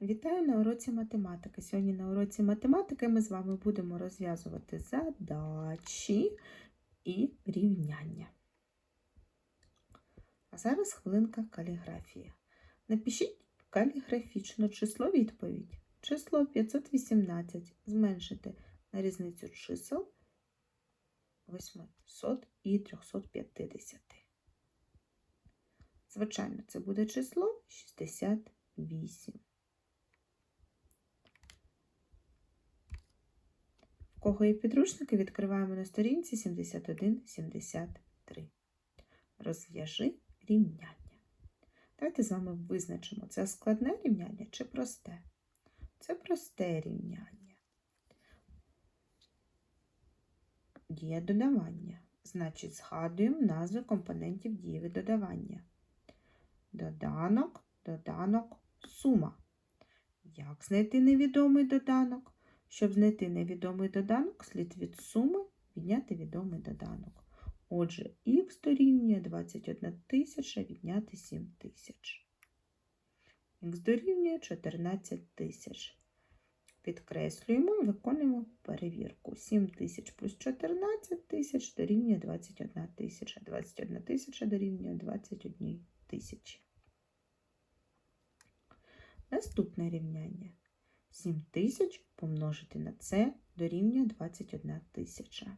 Вітаю на уроці математики. Сьогодні на уроці математики ми з вами будемо розв'язувати задачі і рівняння. А зараз хвилинка каліграфії. Напишіть каліграфічно число відповідь. Число 518 зменшити на різницю чисел 800 і 350. Звичайно, це буде число 68. Кого є підручники, відкриваємо на сторінці 71-73. Розв'яжи рівняння. Давайте з вами визначимо, це складне рівняння чи просте. Це просте рівняння. Дія додавання. Значить, згадуємо назви компонентів дієві додавання. Доданок, доданок, сума. Як знайти невідомий доданок? Щоб знайти невідомий доданок, слід від суми відняти відомий доданок. Отже, х дорівнює 21 тисяча відняти 7 тисяч. Х дорівнює 14 тисяч. Підкреслюємо і виконуємо перевірку. 7 тисяч плюс 14 тисяч дорівнює 21 тисяча. 21 тисяча дорівнює 21 тисячі. Наступне рівняння. 7 тисяч помножити на це дорівнює 21 тисяча.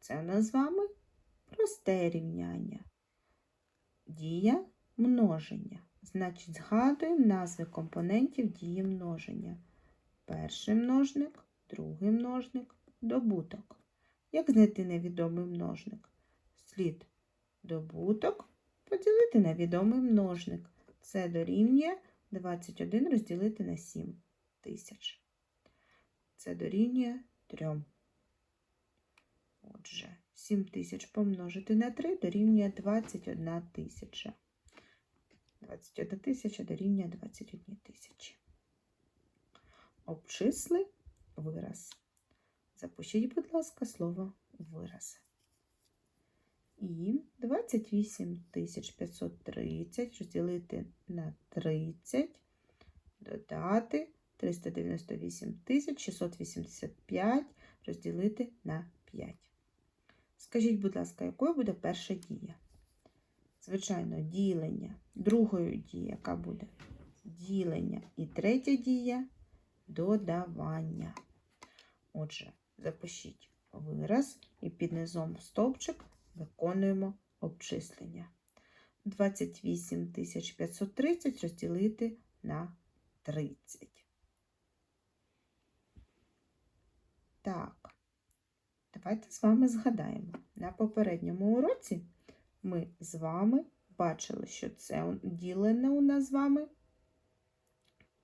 Це у нас з вами просте рівняння. Дія множення. Значить, згадуємо назви компонентів дії множення. Перший множник, другий множник, добуток. Як знайти невідомий множник? Слід добуток поділити на відомий множник. Це дорівнює 21 розділити на 7 тисяч. Це дорівнює 3. Отже, 7 тисяч помножити на 3 дорівнює 21 тисяча. 21 тисяча дорівнює 21 тисячі. Обчисли вираз. Запишіть, будь ласка, слово вираз. І 28 530 розділити на 30, додати 398 685 розділити на 5. Скажіть, будь ласка, якою буде перша дія? Звичайно, ділення. Другою дія, яка буде? Ділення. І третя дія додавання. Отже, запишіть вираз і під низом стовпчик виконуємо обчислення. 28 530 розділити на 30. Так, давайте з вами згадаємо. На попередньому уроці ми з вами бачили, що це ділене у нас з вами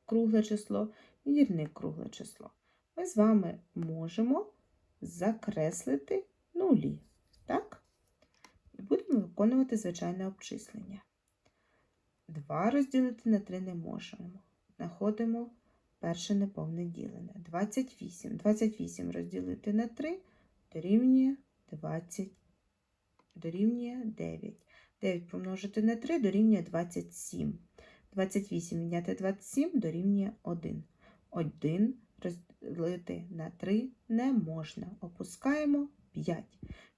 кругле число і дільник кругле число. Ми з вами можемо закреслити нулі. Так? Будемо виконувати звичайне обчислення. 2 розділити на 3 не можемо. Знаходимо перше неповне ділене. 28. 28 розділити на 3 дорівнює 20, дорівнює 9. 9 помножити на 3 дорівнює 27. 28 відняти 27 дорівнює 1. 1 розділити на 3 не можна. Опускаємо 5.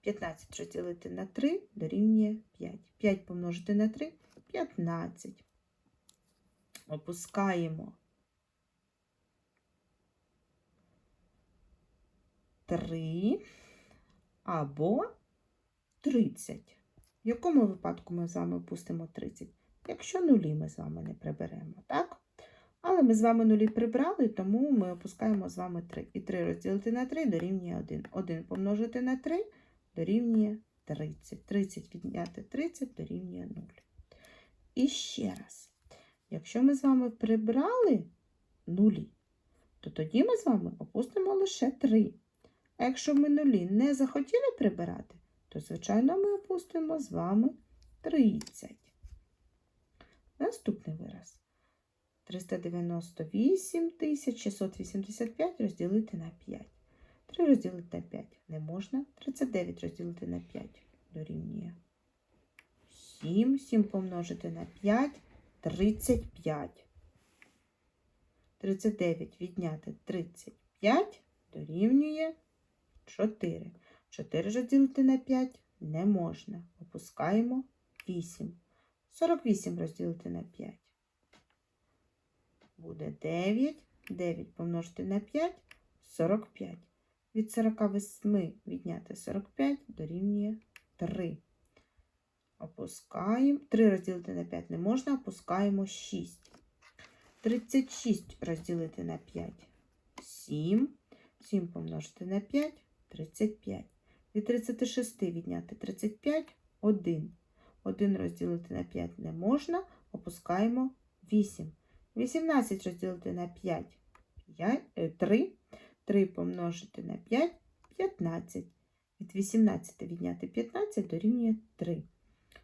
15 розділити на 3 дорівнює 5. 5 помножити на 3 15. Опускаємо 3 або 30. В якому випадку ми з вами опустимо 30? Якщо нулі ми з вами не приберемо, так? Але ми з вами нулі прибрали, тому ми опускаємо з вами 3. І 3 розділити на 3 дорівнює 1. 1 помножити на 3 дорівнює 30. 30 відняти 30 дорівнює 0. І ще раз. Якщо ми з вами прибрали нулі, то тоді ми з вами опустимо лише 3. А якщо ми нулі не захотіли прибирати, то, звичайно, ми опустимо з вами 30. Наступний вираз. 398 685 розділити на 5. 3 розділити на 5 не можна. 39 розділити на 5 дорівнює 7. 7 помножити на 5 35. 39 відняти 35 дорівнює 4. 4 розділити на 5 не можна. Опускаємо 8. 48 розділити на 5. Буде 9. 9 помножити на 5 45. Від 48 відняти 45 дорівнює 3. Опускаємо. 3 розділити на 5 не можна, опускаємо 6. 36 розділити на 5 7. 7 помножити на 5 35. Від 36 відняти 35 1. 1 розділити на 5 не можна, опускаємо 8. 18 розділити на 5 5 3. 3 помножити на 5 15. Від 18 відняти 15 дорівнює 3.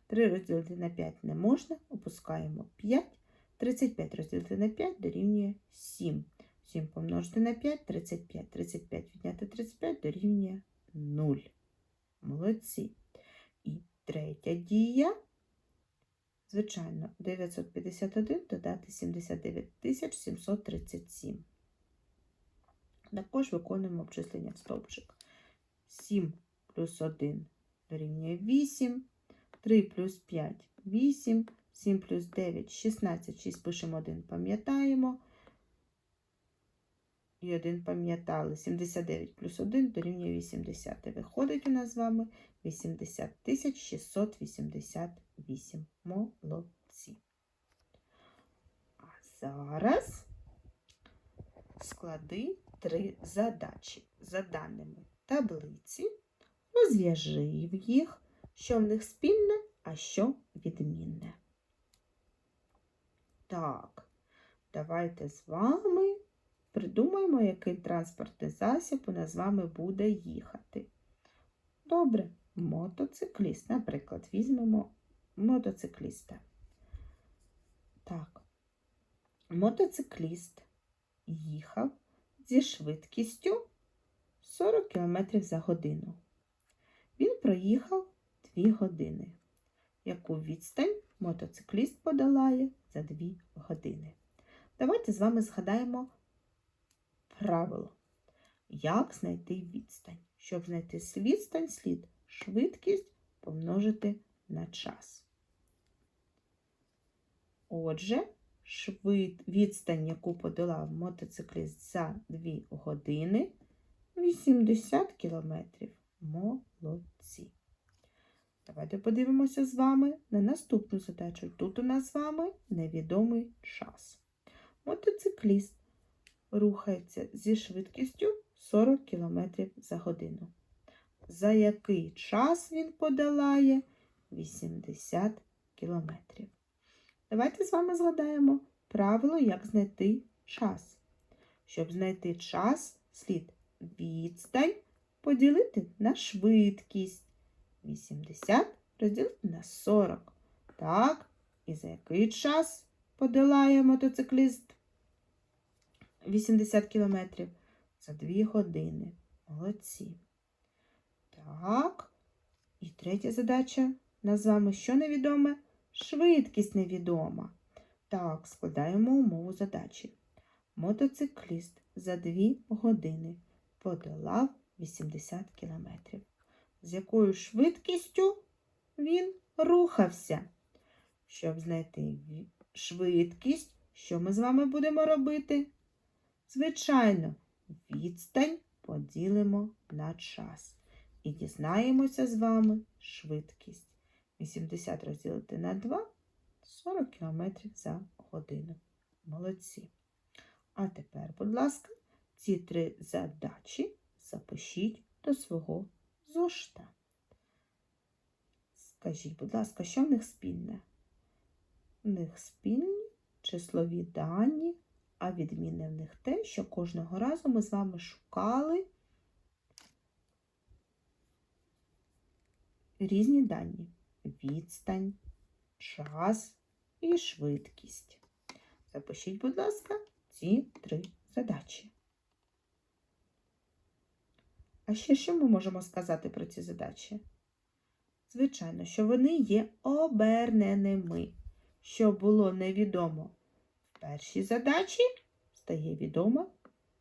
3 розділити на 5 не можна, опускаємо 5. 35 розділити на 5 дорівнює 7. 7 помножити на 5 35. 35 відняти 35 дорівнює 0. Молодці. І третя дія. Звичайно, 951 додати 79 737. Також виконуємо обчислення в стовпчик. 7 плюс 1 дорівнює 8. 3 плюс 5 8. 7 плюс 9 16. 6 пишемо 1, пам'ятаємо. І 1 пам'ятали. 79 плюс 1 дорівнює 80. Виходить у нас з вами 80 688. Молодці. А зараз склади три задачі. За даними таблиці, розв'яжи їх, що в них спільне, а що відмінне. Так, давайте з вами придумаємо, який транспортний засіб у нас з вами буде їхати. Добре, мотоцикліст. Наприклад, візьмемо мотоцикліста. Так, мотоцикліст їхав зі швидкістю 40 км за годину. Він проїхав 2 години. Яку відстань мотоцикліст подолає за 2 години? Давайте з вами згадаємо правило. Як знайти відстань? Щоб знайти відстань, слід швидкість помножити на час. Отже, швид... відстань, яку подолав мотоцикліст за 2 години 80 кілометрів. Молодці. Давайте подивимося з вами на наступну задачу. Тут у нас з вами невідомий час. Мотоцикліст рухається зі швидкістю 40 км за годину. За який час він подолає 80 км. Давайте з вами згадаємо правило, як знайти час. Щоб знайти час, слід відстань поділити на швидкість. 80 розділити на 40. Так, і за який час подолає мотоцикліст 80 кілометрів? За 2 години. Молодці. Так, і третя задача. Нас з вами що невідоме? Швидкість невідома. Так, складаємо умову задачі. Мотоцикліст за 2 години подолав 80 кілометрів. З якою швидкістю він рухався? Щоб знайти швидкість, що ми з вами будемо робити? Звичайно, відстань поділимо на час. І дізнаємося з вами швидкість. 80 розділити на 2 40 км за годину. Молодці. А тепер, будь ласка, ці три задачі запишіть до свого зошита. Скажіть, будь ласка, що в них спільне? В них спільні числові дані, а відмінне в них те, що кожного разу ми з вами шукали різні дані. Відстань, час і швидкість. Запишіть, будь ласка, ці три задачі. А ще що ми можемо сказати про ці задачі? Звичайно, що вони є оберненими. Що було невідомо в першій задачі, стає відома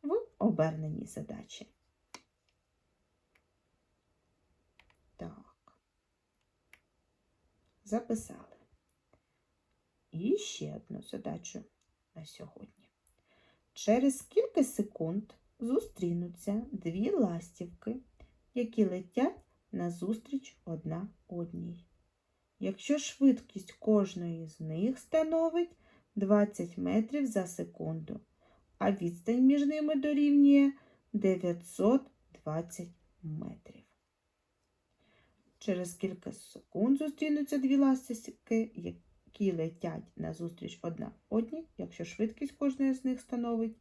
в оберненій задачі. Так. Записали. І ще одну задачу на сьогодні. Через кілька секунд зустрінуться дві ластівки, які летять назустріч одна одній. Якщо швидкість кожної з них становить 20 метрів за секунду, а відстань між ними дорівнює 920 метрів. Через кілька секунд зустрінуться дві ластівки, які летять назустріч одна одній, якщо швидкість кожної з них становить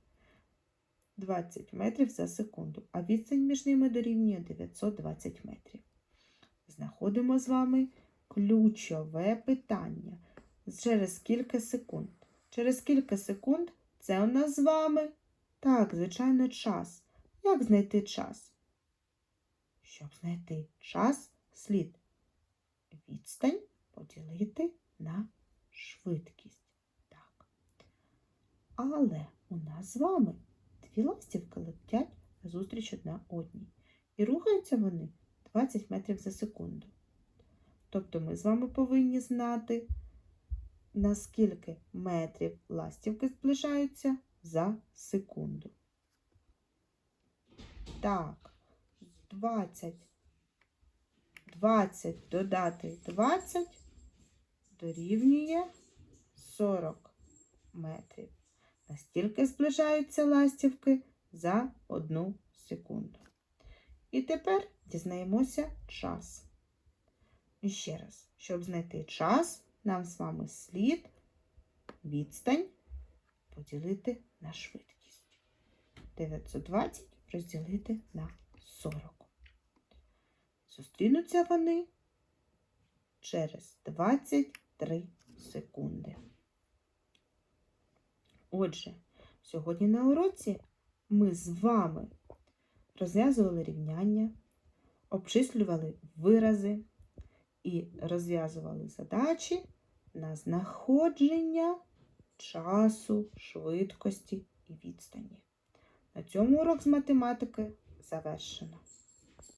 20 метрів за секунду, а відстань між ними дорівнює 920 метрів. Знаходимо з вами ключове питання через кілька секунд. Через кілька секунд це у нас з вами, так, звичайно, час. Як знайти час? Щоб знайти час, слід відстань поділити на швидкість. Так. Але у нас з вами дві ластівки летять назустріч одна одній. І рухаються вони 20 метрів за секунду. Тобто ми з вами повинні знати, наскільки метрів ластівки зближаються за секунду. Так, 20. 20 додати 20 дорівнює 40 метрів. Настільки зближаються ластівки за одну секунду. І тепер дізнаємося час. І ще раз, щоб знайти час, нам з вами слід відстань поділити на швидкість. 920 розділити на 40. Зустрінуться вони через 23 секунди. Отже, сьогодні на уроці ми з вами розв'язували рівняння, обчислювали вирази і розв'язували задачі на знаходження часу, швидкості і відстані. На цьому урок з математики завершено.